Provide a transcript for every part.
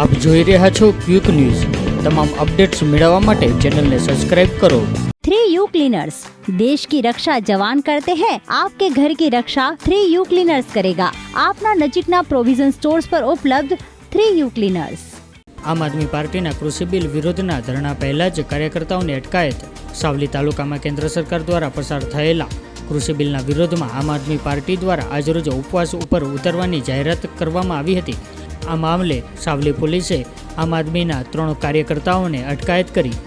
આપ જોઈ રહ્યા છો ક્વિક ન્યૂઝ. તમામ અપડેટ્સ મેળવવા માટે ચેનલને સબસ્ક્રાઇબ કરો. થ્રી યુ क्लीनर्स દેશ કી રક્ષા જવાન કરતે हैं आपके घर की रक्षा थ्री यू ક્લીનર્સ કરેગા. આપના નજીકના પ્રોવિઝન સ્ટોર્સ પર ઉપલબ્ધ થ્રી યુ ક્લીનર્સ. આમ આદમી પાર્ટીના કૃષિ બિલ વિરોધના ધરણા પહેલા જ કાર્યકર્તાઓની અટકાયત. સાવલી તાલુકામાં કેન્દ્ર સરકાર દ્વારા પસાર થયેલા કૃષિ બિલના વિરોધમાં આમ આદમી પાર્ટી દ્વારા આજરોજ ઉપવાસ ઉપર ઉતરવાની જાહેરાત કરવામાં આવી હતી. આ મામલે સાવલી પોલીસે આમ આદમીના ત્રણ કાર્યકર્તાઓને અટકાયત કરી.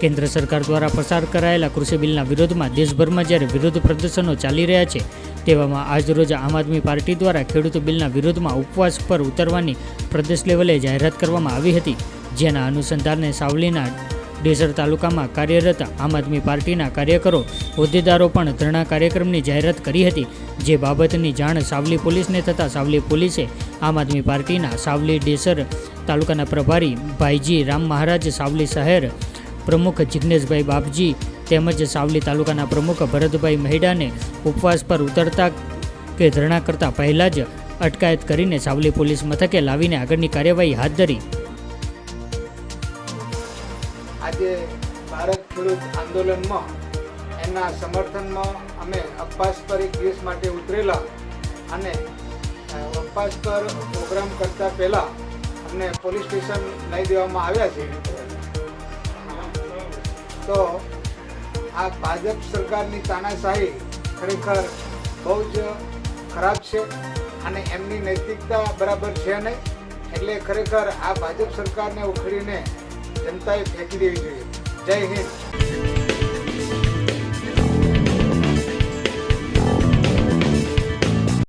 કેન્દ્ર સરકાર દ્વારા પસાર કરાયેલા કૃષિ બિલના વિરોધમાં દેશભરમાં જ્યારે વિરોધ પ્રદર્શનો ચાલી રહ્યા છે, તેવામાં આજરોજ આમ આદમી પાર્ટી દ્વારા ખેડૂત બિલના વિરોધમાં ઉપવાસ પર ઉતરવાની પ્રદેશ લેવલે જાહેરાત કરવામાં આવી હતી. જેના અનુસંધાને સાવલીના ડેસર તાલુકામાં કાર્યરત આમ આદમી પાર્ટીના કાર્યકરો, હોદ્દેદારો પણ ધરણા કાર્યક્રમની જાહેરાત કરી હતી, જે બાબતની જાણ સાવલી પોલીસને થતાં સાવલી પોલીસે આમ આદમી પાર્ટીના સાવલી ડેસર તાલુકાના પ્રભારી ભાઈજી રામ મહારાજ, સાવલી શહેર પ્રમુખ જિગ્નેશભાઈ બાપજી તેમજ સાવલી તાલુકાના પ્રમુખ ભરતભાઈ મહેડાને ઉપવાસ પર ઉતરતા કે ધરણા કરતા પહેલાં જ અટકાયત કરીને સાવલી પોલીસ મથકે લાવીને આગળની કાર્યવાહી હાથ ધરી. આજે ભારત ખેડૂત આંદોલનમાં એના સમર્થનમાં અમે અપાસ પર એક દિવસ માટે ઉતરેલા અને અપાસ પર પ્રોગ્રામ કરતા પહેલા અમને પોલીસ સ્ટેશન લઈ દેવામાં આવ્યા છે. તો આ ભાજપ સરકારની તાનાશાહી ખરેખર બહુ જ ખરાબ છે અને એમની નૈતિકતા બરાબર છે નહીં. એટલે ખરેખર આ ભાજપ સરકારને ઉખડીને જનતાએ ફેંકી દેવી જોઈએ. જય હિન્દ.